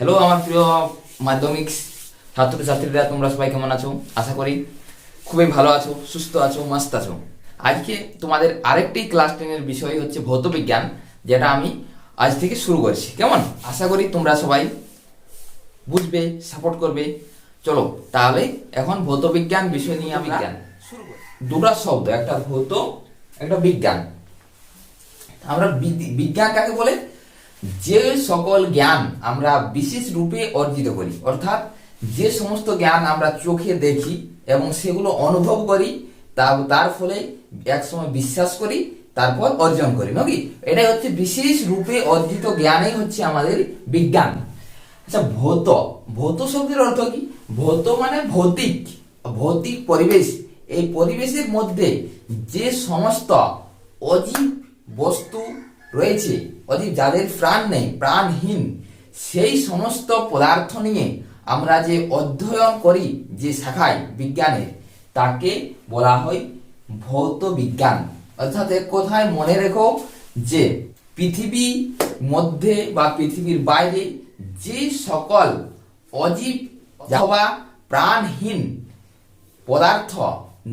Hello আমার প্রিয় মাধ্যমিক ছাত্রছাত্রীরা তোমরা সবাই কেমন আছো? আশা করি খুবই ভালো আছো সুস্থ আছো মস্ত আছো। আজকে তোমাদের আরেকটি ক্লাস টেনের বিষয় হচ্ছে ভৌত বিজ্ঞান যেটা আমি আজ থেকে শুরু করছি। কেমন? আশা করি তোমরা সবাই বুঝবে সাপোর্ট করবে। চলো তাহলে এখন ভৌত বিজ্ঞান বিষয় নিয়ে আমি জ্ঞান দুটা শব্দ একটা ভৌত একটা বিজ্ঞান। আমরা বিজ্ঞান কাকে বলে? যে সকল জ্ঞান আমরা বিশেষ রূপে অর্জিত করি, অর্থাৎ যে সমস্ত জ্ঞান আমরা চোখে দেখি এবং সেগুলো অনুভব করি, তা, তার ফলে একসময় বিশ্বাস করি, তারপর অর্জন করি, নাকি? এটাই হচ্ছে বিশেষ রূপে অর্জিত জ্ঞানই হচ্ছে আমাদের বিজ্ঞান। আচ্ছা ভৌত ভৌত শব্দের অর্থ কি? ভৌত মানে ভৌতিক ভৌতিক পরিবেশ। এই পরিবেশের মধ্যে যে সমস্ত অজীব বস্তু রয়েছে অজীব, যাদের প্রাণ নেই, প্রাণহীন, সেই সমস্ত পদার্থ নিয়ে আমরা যে অধ্যয়ন করি, যে শাখায় বিজ্ঞানের, তাকে বলা হয় ভৌত বিজ্ঞান। অর্থাৎ এক কথায় মনে রেখো যে পৃথিবী মধ্যে বা পৃথিবীর বাইরে যে সকল অজীব অথবা প্রাণহীন পদার্থ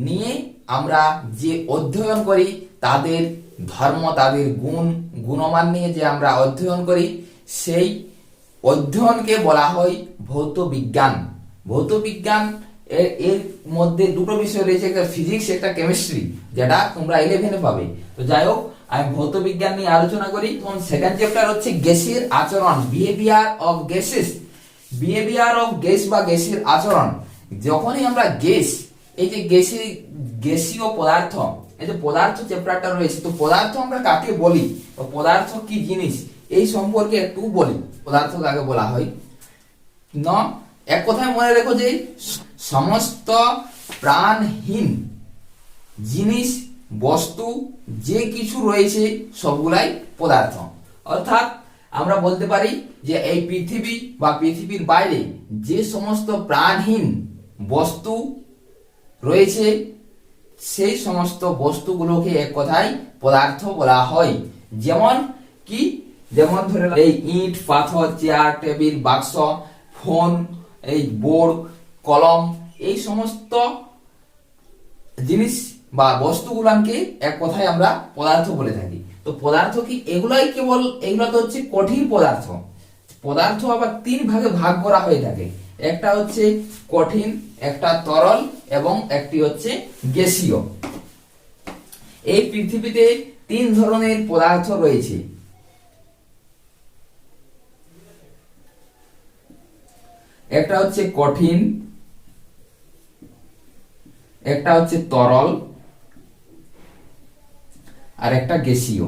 নিয়ে আমরা যে অধ্যয়ন করি, তাদের ধর্ম, তাদের গুণ, গুণমান নিয়ে যে আমরা অধ্যয়ন করি, সেই অধ্যয়নকে বলা হয় ভৌত বিজ্ঞান। ভৌত বিজ্ঞান এর মধ্যে দুটো বিষয় রয়েছে, একটা ফিজিক্স একটা কেমিস্ট্রি যেটা তোমরা ইলেভেনে পাবে। তো যাই হোক, আমি ভৌত বিজ্ঞান নিয়ে আলোচনা করি। তখন সেকেন্ড চ্যাপ্টার হচ্ছে গ্যাসের আচরণ behaviour of gases behaviour of gas বা গ্যাসের আচরণ, যখনই আমরা গ্যাস এই যে গ্যাসের গ্যাসীয় পদার্থ এই যে পদার্থ চ্যাপ্টারটা রয়েছে, তো পদার্থ আমরা কাকে বলি? পদার্থ কি জিনিস? এই সম্পর্কে একটু বলি। পদার্থ কাকে বলা হয়? ন, এক কথায় মনে রেখো যে সমস্ত প্রাণহীন জিনিস, বস্তু, যে কিছু রয়েছে, সবগুলাই পদার্থ। অর্থাৎ আমরা বলতে পারি যে এই পৃথিবী বা পৃথিবীর বাইরে যে সমস্ত প্রাণহীন বস্তু রয়েছে সেই সমস্ত বস্তুগুলোকে এক কথায় পদার্থ বলা হয়। যেমন কি? যেমন ধরে এই ইট, পাথর, চেয়ার, টেবিল, বাক্স, ফোন, এই বোর্ড, কলম, এই সমস্ত জিনিস বা বস্তুগুলাকে এক কথায় আমরা পদার্থ বলে থাকি। তো পদার্থ কি? এগুলাই কেবল, এগুলো তো হচ্ছে কঠিন পদার্থ। পদার্থ আবার তিন ভাগে ভাগ করা হয়ে থাকে। একটা হচ্ছে কঠিন, একটা তরল এবং একটি হচ্ছে গ্যাসীয়। এই পৃথিবীতে তিন ধরনের পদার্থ রয়েছে। একটা হচ্ছে কঠিন, একটা হচ্ছে তরল, আর একটা গ্যাসীয়।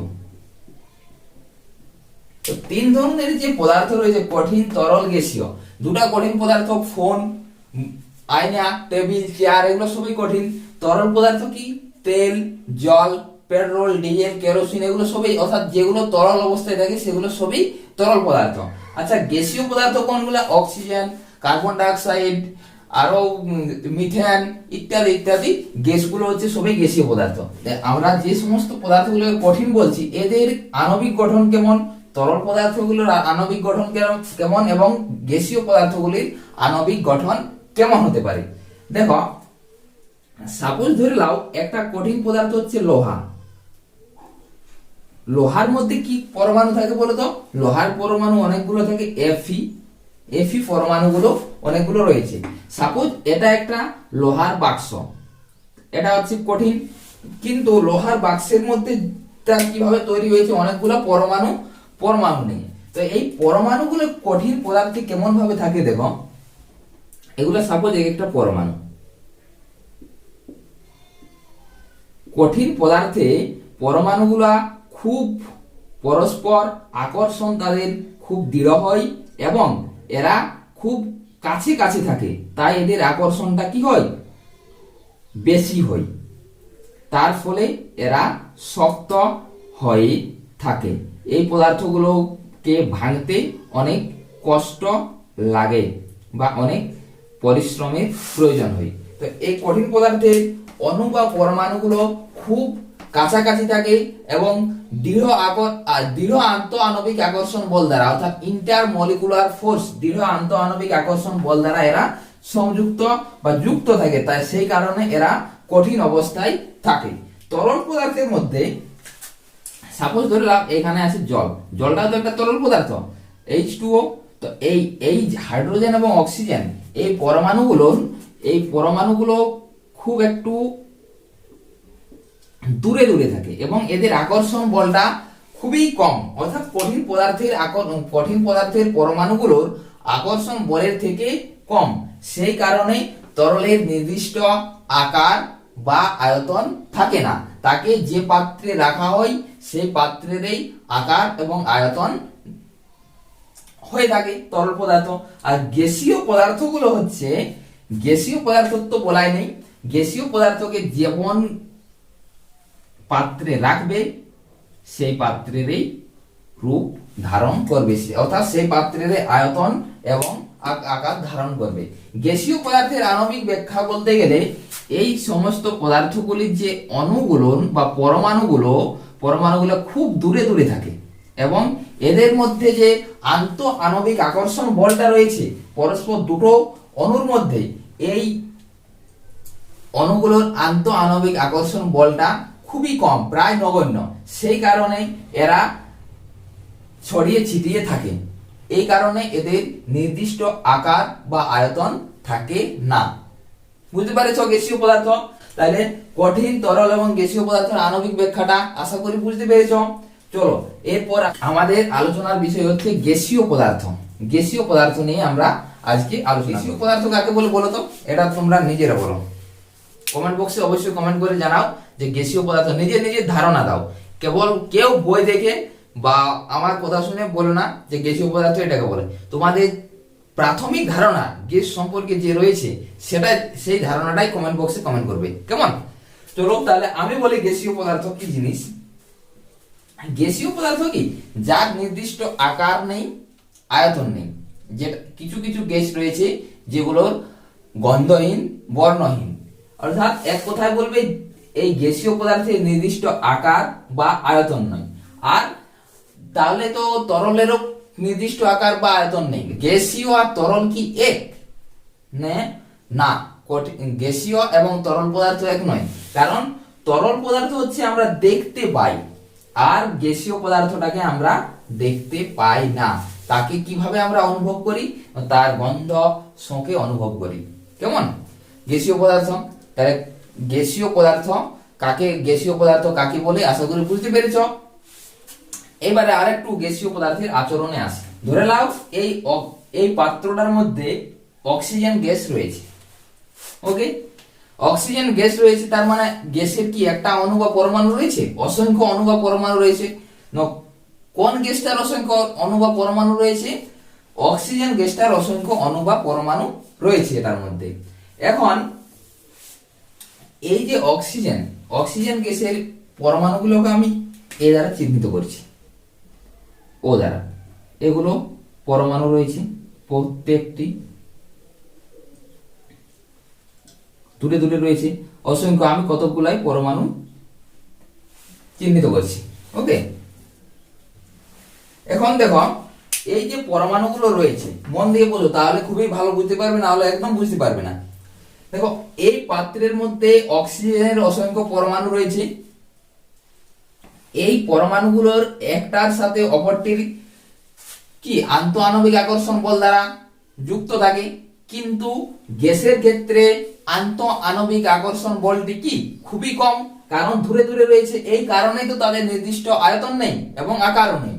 তো তিন ধরনের যে পদার্থ রয়েছে, কঠিন, তরল, গ্যাসীয় দুটা কঠিন পদার্থ, ফোন, আয়না, টেবিল, চেয়ার, এগুলো সবই কঠিন। তরল পদার্থ কি? তেল, জল, পেট্রোল, ডিজেল, কেরোসিন, এগুলো সবই, অর্থাৎ যেগুলো তরল অবস্থায় থাকে, সেগুলো সবই তরল পদার্থ। আচ্ছা গ্যাসীয় পদার্থ কোনগুলো? অক্সিজেন, কার্বন ডাইঅক্সাইড আরও মিথেন, ইত্যাদি ইত্যাদি। গ্যাসগুলো হচ্ছে সবই গ্যাসীয় পদার্থ। আমরা যে সমস্ত পদার্থগুলো কঠিন বলছি, এদের আণবিক গঠন কেমন? তরল পদার্থগুলোর আণবিক গঠন কেমন এবং গ্যাসীয় পদার্থগুলির আণবিক গঠন কেমন হতে পারে? দেখো সাপোজ ধরে নাও একটা কঠিন পদার্থ হচ্ছে লোহা। লোহার মধ্যে কি পরমাণু থাকে বলো তো লোহার পরমাণু অনেকগুলো থাকে এফি এফি পরমাণুগুলো অনেকগুলো রয়েছে। সাপোজ এটা একটা লোহার বাক্স। এটা হচ্ছে কঠিন। কিন্তু লোহার বাক্সের মধ্যে তা কীভাবে তৈরি হয়েছে? অনেকগুলো পরমাণু পরমাণু নেই। তো এই পরমাণুগুলো কঠিন পদার্থে কেমন ভাবে থাকে দেখো? এগুলো সাপোজ এক একটা পরমাণু। কঠিন পদার্থে পরমাণুগুলা খুব পরস্পর আকর্ষণ তাদের খুব দৃঢ় হয় এবং এরা খুব কাছে কাছে থাকে। তাই এদের আকর্ষণটা কি হয়? বেশি হয়। তার ফলে এরা শক্ত হয়ে থাকে। এই পদার্থগুলোকে ভাঙতে অনেক কষ্ট লাগে বা অনেক পরিশ্রমের প্রয়োজন হয়। তো এই কঠিন পদার্থের অণু বা পরমাণুগুলো খুব কাছাকাছি থাকে এবং দৃঢ় আকর দৃঢ় আন্ত আণবিক আকর্ষণ বল দ্বারা, অর্থাৎ ইন্টার মলিকুলার ফোর্স দৃঢ় আন্ত আণবিক আকর্ষণ বল দ্বারা এরা সংযুক্ত বা যুক্ত থাকে। তাই সেই কারণে এরা কঠিন অবস্থায় থাকে। তরল পদার্থের মধ্যে সাপোজ লাভ এখানে আছে জল। জলটা তো একটা তরল পদার্থ। এইচ টু তো এই এই হাইড্রোজেন এবং অক্সিজেন, এই পরমাণুগুলো এই পরমাণুগুলো খুব একটু দূরে দূরে থাকে এবং এদের আকর্ষণ বলটা খুবই কম। অর্থাৎ কঠিন পদার্থের কঠিন পদার্থের পরমাণুগুলোর আকর্ষণ বলের থেকে কম। সেই কারণে তরলের নির্দিষ্ট আকার বা আয়তন থাকে না। তাকে যে পাত্রে রাখা হয়, সেই পাত্রেরই আকার এবং আয়তন হয়ে থাকে তরল পদার্থ। আর গ্যাসীয় পদার্থগুলো হচ্ছে, গ্যাসীয় পদার্থ তো বলাই নেই। গ্যাসীয় পদার্থকে যেমন পাত্রে রাখবে, সেই পাত্রেরই রূপ ধারণ করবে অর্থাৎ সেই পাত্রের আয়তন এবং আকার ধারণ করবে। গ্যাসীয় পদার্থের আণবিক ব্যাখ্যা বলতে গেলে, এই সমস্ত পদার্থগুলির যে অণুগুলো বা পরমাণুগুলো পরমাণুগুলো খুব দূরে দূরে থাকে এবং এদের মধ্যে যে আন্ত আণবিক আকর্ষণ বলটা রয়েছে, পরস্পর দুটো অণুর মধ্যে, এই অণুগুলোর আন্ত আণবিক আকর্ষণ বলটা খুবই কম, প্রায় নগণ্য। সেই কারণে এরা ছড়িয়ে ছিটিয়ে থাকে। এই কারণে এদের নির্দিষ্ট আকার বা আয়তন থাকে না। বুঝতে পারছ গ্যাসীয় পদার্থ? তাহলে কঠিন, তরল এবং গ্যাসীয় পদার্থের আণবিক ব্যাখ্যাটা আশা করি বুঝতে পেরেছ। চলো, এরপর আমাদের আলোচনার বিষয় হচ্ছে গ্যাসীয় পদার্থ। গ্যাসীয় পদার্থ নিয়ে আমরা আজকে আলোচনা গ্যাসীয় পদার্থ কাকে বলে বলো তো? এটা তোমরা নিজেরা বলো। কমেন্ট বক্সে অবশ্যই কমেন্ট করে জানাও যে গ্যাসীয় পদার্থ নিজের নিজের ধারণা দাও। কেবল কেউ বই দেখে বা আমার কথা শুনে বলো না যে গ্যাসীয় পদার্থ এটাকে বলে। তোমাদের প্রাথমিক ধারণা গ্যাস সম্পর্কে যে রয়েছে সেটা সেই ধারণাটাই কমেন্ট বক্সে কমেন্ট করবে। কেমন? চলো তাহলে আমি বলি গ্যাসীয় পদার্থ কি জিনিস? গ্যাসীয় পদার্থ কি? যার নির্দিষ্ট আকার নেই, আয়তন নেই। যেটা, কিছু কিছু গ্যাস রয়েছে যেগুলোর গন্ধহীন, বর্ণহীন। অর্থাৎ এক কথায় বলবে, এই গ্যাসীয় পদার্থের নির্দিষ্ট আকার বা আয়তন নয়। আর তাহলে তো তরলেরও নির্দিষ্ট আকার বা আয়তন নেই। গ্যাসীয় আর তরল কি এক? নে, না গ্যাসীয় এবং তরল পদার্থ এক নয়। কারণ তরল পদার্থ হচ্ছে আমরা দেখতে পাই, আর গ্যাসীয় পদার্থটাকে আমরা দেখতে পাই না। তাকে কীভাবে আমরা অনুভব করি? তার গন্ধ শোকে অনুভব করি। কেমন? গ্যাসীয় পদার্থ। তাহলে গ্যাসীয় পদার্থ কাকে, গ্যাসীয় পদার্থ কাকে বলে? আশা করি বুঝতে পেরেছ। এবারে আরেকটু গ্যাসীয় পদার্থের আচরণে আসে। ধরে নাও, এই এই পাত্রটার মধ্যে অক্সিজেন গ্যাস রয়েছে। ওকে? অক্সিজেন গ্যাস রয়েছে, তার মানে গ্যাসের কি একটা অণু বা পরমাণু রয়েছে? অসংখ্য অণু বা পরমাণু রয়েছে। কোন গ্যাসটার অসংখ্য অণু বা পরমাণু রয়েছে? অক্সিজেন গ্যাসটার অসংখ্য অণু বা পরমাণু রয়েছে এটার মধ্যে। এখন, এই যে অক্সিজেন অক্সিজেন গ্যাসের পরমাণুগুলোকে আমি এ দ্বারা চিহ্নিত করছি। ও দ্বারা। এগুলো পরমাণু রয়েছে প্রত্যেকটি। দূরে দূরে রয়েছে। অসংখ্য, আমি কতগুলাই পরমাণু চিহ্নিত করছি। ওকে? এখন দেখো, এই যে পরমাণুগুলো রয়েছে, মন দিয়ে বোঝো, তাহলে খুবই ভালো বুঝতে পারবে না হলে একদম বুঝতে পারবে না। দেখো, এই পাত্রের মধ্যে অক্সিজেনের অসংখ্য পরমাণু রয়েছে। এই পরমাণুগুলোর একটার সাথে অপরটির কি আন্ত আণবিক আকর্ষণ বল দ্বারা যুক্ত থাকে? কিন্তু গ্যাসের ক্ষেত্রে আন্ত আণবিক আকর্ষণ বলটি কি? খুবই কম, কারণ দূরে দূরে রয়েছে। এই কারণেই তো তাদের নির্দিষ্ট আয়তন নেই এবং আকারও নেই।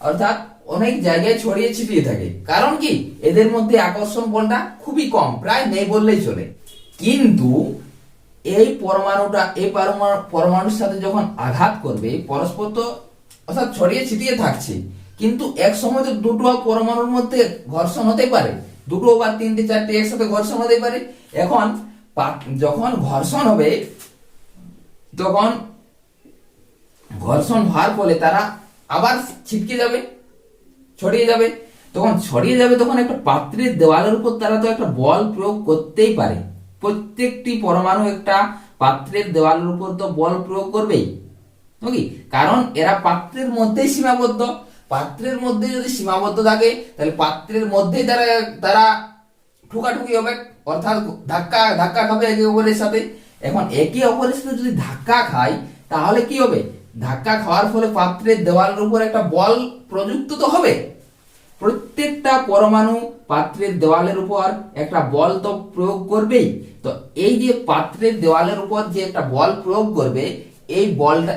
অর্থাৎ অনেক জায়গায় ছড়িয়ে ছিটিয়ে থাকে। কারণ কি? এদের মধ্যে আকর্ষণ বলটা খুবই কম, প্রায় নেই বললেই চলে। কিন্তু এই পরমাণুটা, এই পরমাণু পরমাণুর সাথে যখন আঘাত করবে পরস্পর তো অর্থাৎ ছড়িয়ে ছিটিয়ে থাকছে। কিন্তু এক সময় তো দুটো পরমাণুর মধ্যে ঘর্ষণ হতে পারে। দুটো বা তিনটে, চারটে একসাথে ঘর্ষণ হতে পারে। এখন যখন ঘর্ষণ হবে, তখন ঘর্ষণ হওয়ার ফলে তারা আবার ছিটকে যাবে, ছড়িয়ে যাবে। তখন ছড়িয়ে যাবে তখন একটা পাত্রের দেওয়ালের উপর তারা তো একটা বল প্রয়োগ করতেই পারে। প্রত্যেকটি পরমাণু একটা পাত্রের দেওয়ালের উপর তো বল প্রয়োগ করবেই। নাকি কারণ এরা পাত্রের মধ্যেই সীমাবদ্ধ। পাত্রের মধ্যে যদি সীমাবদ্ধ থাকে, তাহলে পাত্রের মধ্যেই তারা তারা ঠুকাঠুকি হবে। অর্থাৎ ধাক্কা ধাক্কা খাবে একে অপরের সাথে। এখন একে অপরের সাথে যদি ধাক্কা খায়, তাহলে কি হবে? ধাক্কা খাওয়ার ফলে পাত্রের দেওয়ালের উপর একটা বল প্রযুক্ত তো হবে। প্রত্যেকটা পরমাণু পাত্রের দেওয়ালের উপর একটা বল তো প্রয়োগ করবেই। তো এই যে পাত্রের দেওয়ালের উপর যে একটা বল প্রয়োগ করবে, এই বলটা,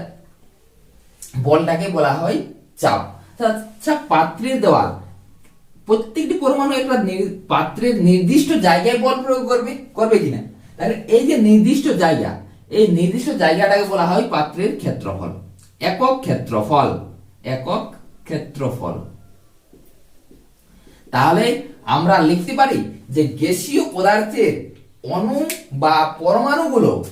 বলটাকে বলা হয় চাপ। আচ্ছা পাত্রের দেওয়াল, প্রত্যেকটি পরমাণু একটা পাত্রের নির্দিষ্ট জায়গায় বল প্রয়োগ করবে করবে কিনা? তাহলে এই যে নির্দিষ্ট জায়গা, এই নির্দিষ্ট জায়গাটাকে বলা হয় পাত্রের ক্ষেত্রফল। একক ক্ষেত্রফল একক ক্ষেত্রফল। তাহলে আমরা লিখতে পারি যে গ্যাসীয় পদার্থের অণু বা পরমাণুগুলো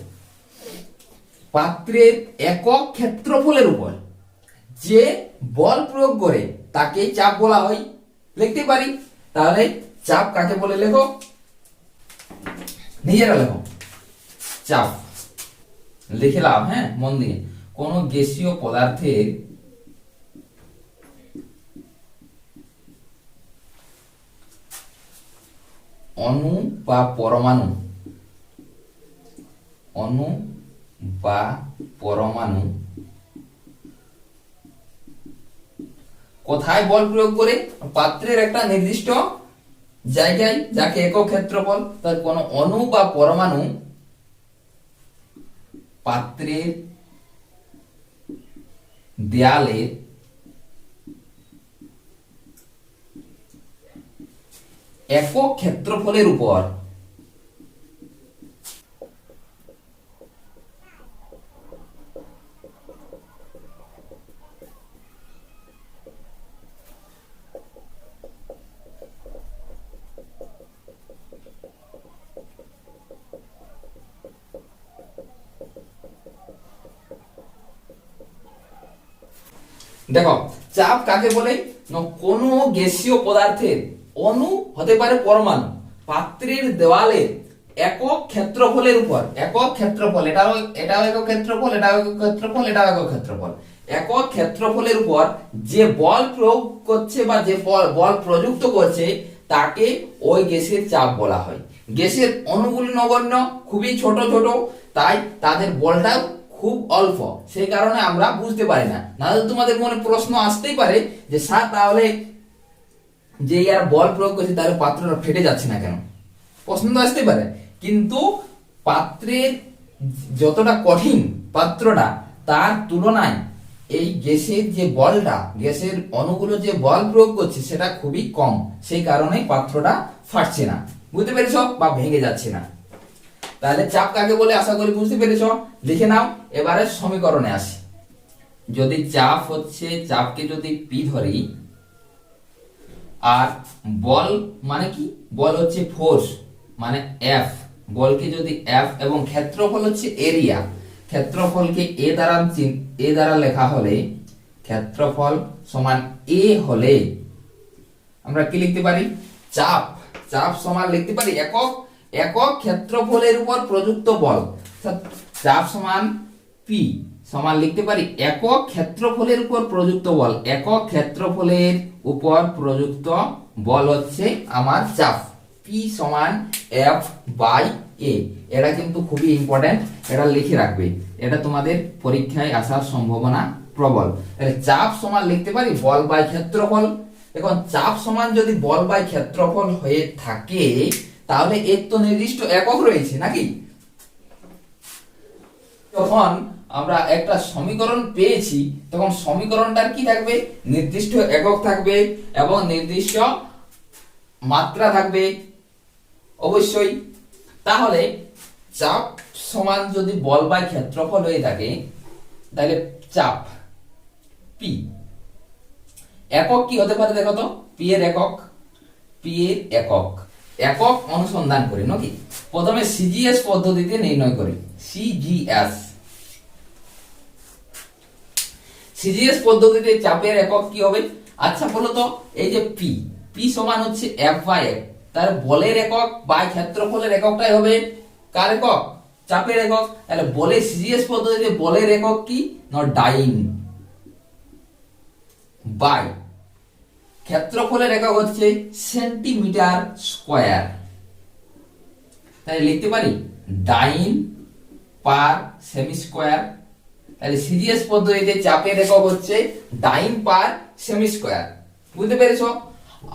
পাত্রের একক ক্ষেত্রফলের উপর যে বল প্রয়োগ করে তাকে চাপ বলা হয়। লিখতে পারি? তাহলে চাপ কাকে বলে লেখো? নিজেরা লেখো। চাপ। লিখে লাভ হ্যাঁ মন দিয়ে। কোন গ্যাসীয় পদার্থের অণু বা পরমাণু। অণু বা পরমাণু। কোথায় বল প্রয়োগ করে? পাত্রের একটা নির্দিষ্ট জায়গায়, যাকে একক ক্ষেত্রফল, তার কোন অণু বা পরমাণু পাত্রের দেয়ালের একক ক্ষেত্রফলের উপর। দেখো চাপ কাকে বলে? কোনো গ্যাসীয় পদার্থের অণু হতে পারে পরমাণু। পাত্রের দেওয়ালে একক ক্ষেত্রফলের উপর। একক ক্ষেত্রফল এটাও এটাও একক ক্ষেত্রফল এটাও একক ক্ষেত্রফল এটাও একক ক্ষেত্রফল। একক ক্ষেত্রফলের উপর যে বল প্রয়োগ করছে বা যে বল বল প্রযুক্ত করছে তাকে ওই গ্যাসের চাপ বলা হয়। গ্যাসের অণুগুলি নগণ্য খুবই ছোট ছোট তাই তাদের বলটাও খুব অল্প। সেই কারণে আমরা বুঝতে পারি না। নাহলে তোমাদের মনে প্রশ্ন আসতেই পারে যে স্যার তাহলে যে ইয়ার বল প্রয়োগ করছে তাহলে পাত্রটা ফেটে যাচ্ছে না কেন? প্রশ্ন তো পারে। কিন্তু পাত্রের যতটা কঠিন পাত্রটা, তার তুলনায় এই গ্যাসের যে বলটা, গ্যাসের অণুগুলো যে বল প্রয়োগ করছে, সেটা খুবই কম। সেই কারণে পাত্রটা ফাটছে না। বুঝতে পেরেছ? বা ভেঙে যাচ্ছে না। তাহলে চাপ কাকে বলে? আশা করি বুঝতে পেরেছ। লিখে নাও। এবারে সমীকরণে আসি। যদি চাপ হচ্ছে, চাপকে যদি পি ধরি আর বল মানে কি? বল হচ্ছে ফোর্স মানে এফ বলকে যদি এফ এবং ক্ষেত্রফল হচ্ছে এরিয়া ক্ষেত্রফলকে এ দ্বারা এ দ্বারা লেখা হলে ক্ষেত্রফল সমান এ হলে আমরা কি লিখতে পারি? চাপ। চাপ সমান লিখতে পারি একক একক ক্ষেত্রফলের উপর প্রযুক্ত বল। চাপ সমান পি সমান লিখতে পারি? একক ক্ষেত্রফলের উপর প্রযুক্ত বল। একক ক্ষেত্রফলের উপর প্রযুক্ত বল হচ্ছে আমার চাপ। পি সমান এফ বাই এ এটা কিন্তু খুবই ইম্পর্টেন্ট এটা লিখে রাখবে। এটা তোমাদের পরীক্ষায় আসার সম্ভাবনা প্রবল। তাহলে চাপ সমান লিখতে পারি? বল বাই ক্ষেত্রফল। এখন চাপ সমান যদি বল বাই ক্ষেত্রফল হয়ে থাকে, তাহলে এর তো নির্দিষ্ট একক রয়েছে নাকি? যখন আমরা একটা সমীকরণ পেয়েছি, তখন সমীকরণটার কি থাকবে? নির্দিষ্ট একক থাকবে এবং নির্দিষ্ট মাত্রা থাকবে। অবশ্যই। তাহলে চাপ সমান যদি বল বাই ক্ষেত্রফল হয়ে থাকে, তাহলে চাপ পি একক কি হতে পারে দেখো তো? পি এর একক পি এর একক। একক অনুসন্ধান করি, নাকি? প্রথমে সিজিএস পদ্ধতিতে নির্ণয় করি। সিজিএস সিজিএস পদ্ধতিতে চাপের একক কি হবে? আচ্ছা বলো তো, এই যে পি পি সমান হচ্ছে এফ বাই এফ তার বলের একক বাই ক্ষেত্রফলের এককটাই হবে কার একক? চাপের একক। তাহলে বলে সিজিএস পদ্ধতিতে বলের একক কি? না, ডাইন। বাই ক্ষেত্রফলের একক হচ্ছে সেন্টিমিটার স্কোয়ার। তাহলে লিখতে পারি, ডাইন পার সেমি স্কোয়ার তাহলে সিজিএস পদ্ধতিতে চাপের একক হচ্ছে ডাইন পার সেমি স্কোয়ার বুঝতে পেরেছ?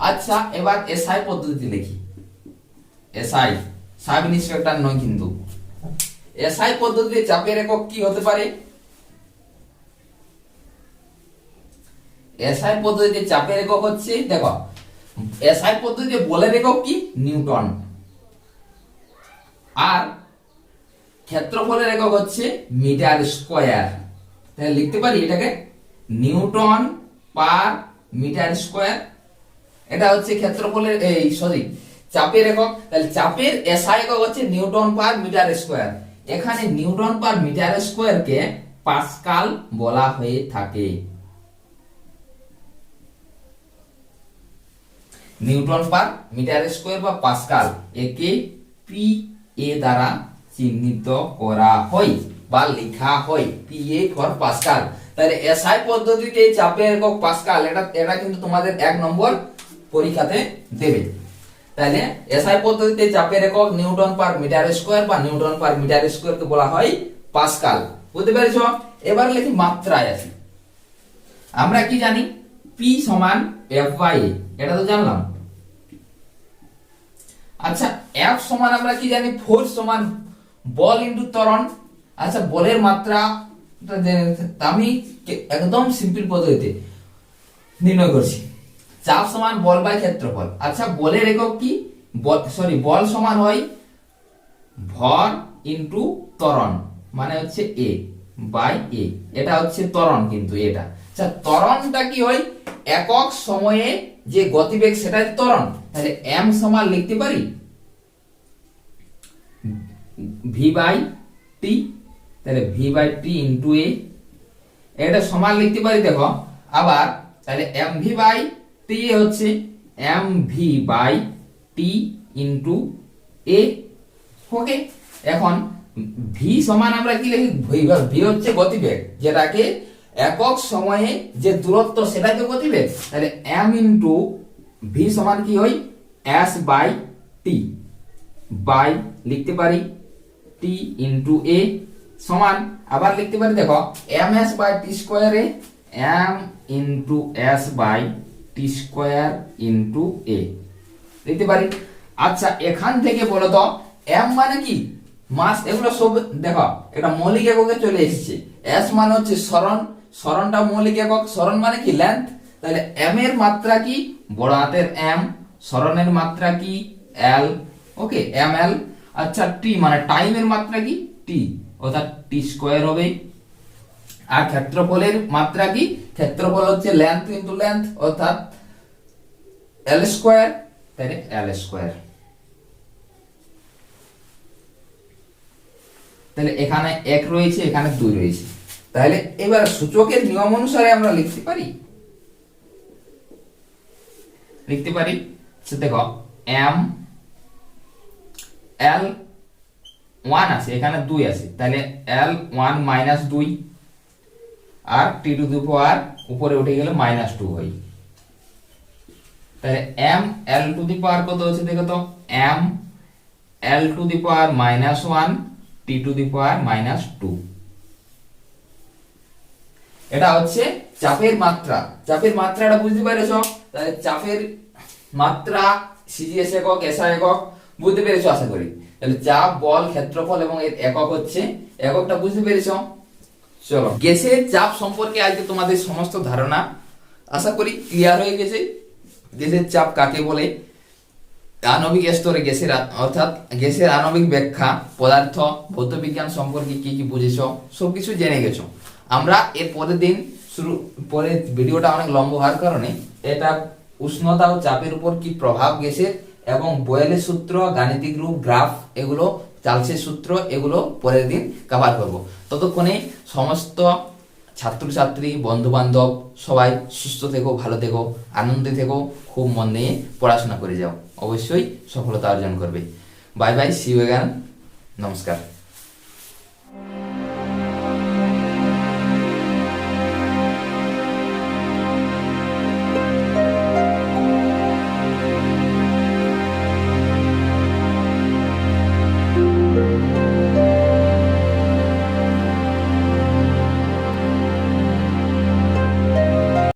আচ্ছা এবার এসআই পদ্ধতিতে লিখি এসআই সাব ইন্সপেক্টর নয় কিন্তু। এসআই পদ্ধতিতে চাপের একক কি হতে পারে? এসআই পদ্ধতিতে চাপের একক হচ্ছে, দেখো এসআই পদ্ধতিতে বলের একক কি? নিউটন। আর ক্ষেত্রফলের একক হচ্ছে মিটার স্কোয়ার। তাহলে লিখতে পারি এটাকে নিউটন পার মিটার স্কোয়ার। এটা হচ্ছে ক্ষেত্রফলের, এই, সরি, চাপের একক। তাহলে চাপের এসআই একক হচ্ছে নিউটন পার মিটার স্কোয়ার। এখানে নিউটন পার মিটার স্কোয়ারকে পাস্কাল বলা হয়ে থাকে। নিউটন পার মিটার স্কোয়ার বা পাস্কাল, একে পি এ দ্বারা চিহ্নিত করা হয় বা লেখা হয়। পি এ ফর পাস্কাল তাহলে এসআই পদ্ধতিতে চাপের একক পাস্কাল এটা এটা কিন্তু তোমাদের এক নম্বর পরীক্ষাতে দেবে। তাহলে এসআই পদ্ধতিতে চাপের একক নিউটন পার মিটার স্কোয়ার বা নিউটন পার মিটার স্কোয়ারকে বলা হয় পাস্কাল বুঝতে পেরেছ? এবার লিখি মাত্রায় আসি। আমরা কি জানি? পি সমান এফ বাই এটা তো জানলাম। আচ্ছা এফ সমান আমরা কি জানি? ফোর্স সমান বল ইন্টু ত্বরণ। আচ্ছা বলের মাত্রা আমি একদম সিম্পল পদ্ধতিতে নির্ণয় করছি। চাপ সমান বল বাই ক্ষেত্রফল। আচ্ছা বলের একক কি? সরি বল সমান হয় ভর ইনটু ত্বরণ মানে হচ্ছে এ বাই এ এটা হচ্ছে ত্বরণ কিন্তু এটা। আচ্ছা ত্বরণটা কি হয়? একক সময়ে যে গতিবেগ সেটাই ত্বরণ। তাহলে এম সমান লিখতে পারি? ভি বাই টি তাহলে V by T into A এটা সমান লিখতে পারি, দেখো, আবার তাহলে এম ভি বাই টি হচ্ছে M V by T into A okay এখন ভি সমান আমরা কি লিখি? ভি হচ্ছে গতিবেগ, যেটাকে একক সময়ে যে দূরত্ব সেটাই তো গতিবেগ। তাহলে এম ইন্টু ভি সমান কি হয়? এস বাই টি বাই লিখতে পারি। টি ইন্টু এ সমান, আবার লিখতে পারি, দেখো এম এস বাই টি স্কোয়ারে M into S by T square into A লিখতে পারি? আচ্ছা এখান থেকে বলো তো এম মানে কি? মাস, এগুলো সব, দেখো, এটা মৌলিক এককে চলে এসেছে। এস মানে হচ্ছে সরণ, সরণটা মৌলিক একক। সরণ মানে কি? লেন্থ তাহলে এম এর মাত্রা কি? বড় হাতের এম সরণের মাত্রা কি? এল ওকে এম এল আচ্ছা টি মানে টাইমের মাত্রা কি? টি অর্থাৎ টি স্কোয়ার হবে। আর ক্ষেত্রফলের মাত্রা কি? ক্ষেত্রফল হচ্ছে লেন্থ ইন্টু লেন্থ অর্থাৎ এল স্কোয়ার তাহলে এল স্কোয়ার তাহলে এখানে এক রয়েছে, এখানে দুই রয়েছে। তাহলে এবার সূচকের নিয়ম অনুসারে আমরা লিখতে পারি। লিখতে পারি? সে দেখো এম এল ওয়ান আছে, এখানে দুই আছে। তাহলে এল ওয়ান মাইনাস দুই আর টি টু দি পাওয়ার উপরে উঠে গেলে মাইনাস টু হয়। তাহলে এম এল টু দি পাওয়ার কত হচ্ছে দেখো তো? M L to the power minus one T to the power minus two এটা হচ্ছে চাপের মাত্রা। চাপের মাত্রাটা বুঝতে পেরেছ? তাহলে চাপের মাত্রা সিজিএস একক এসআই একক বুঝতে পেরেছ আশা করি? তাহলে চাপ বল, ক্ষেত্রফল এবং এর একক হচ্ছে, এককটা বুঝতে পেরেছ? চলো গ্যাসের চাপ সম্পর্কে আজকে তোমাদের সমস্ত ধারণা। আশা করি ক্লিয়ার হয়ে গেছে। গ্যাসের চাপ কাকে বলে? আণবিক স্তরে গ্যাসের অর্থাৎ গ্যাসের আণবিক ব্যাখ্যা, পদার্থ, ভৌতবিজ্ঞান সম্পর্কে কি কি বুঝেছ? সবকিছু জেনে গেছো। আমরা এর পরের দিন শুরু পরে ভিডিওটা অনেক লম্বা হওয়ার কারণে এটা উষ্ণতা ও চাপের উপর কি প্রভাব গ্যাসের এবং বয়েলের সূত্র, গাণিতিক রূপ, গ্রাফ এগুলো, চার্লসের সূত্র এগুলো পরের দিন কভার করব। ততক্ষণে সমস্ত ছাত্রছাত্রী বন্ধু বান্ধব সবাই সুস্থ থেকো, ভালো থেকো, আনন্দে থেকো, খুব মন নিয়ে পড়াশোনা করে যাও। অবশ্যই সফলতা অর্জন করবে। বাই বাই সি ইউ নমস্কার।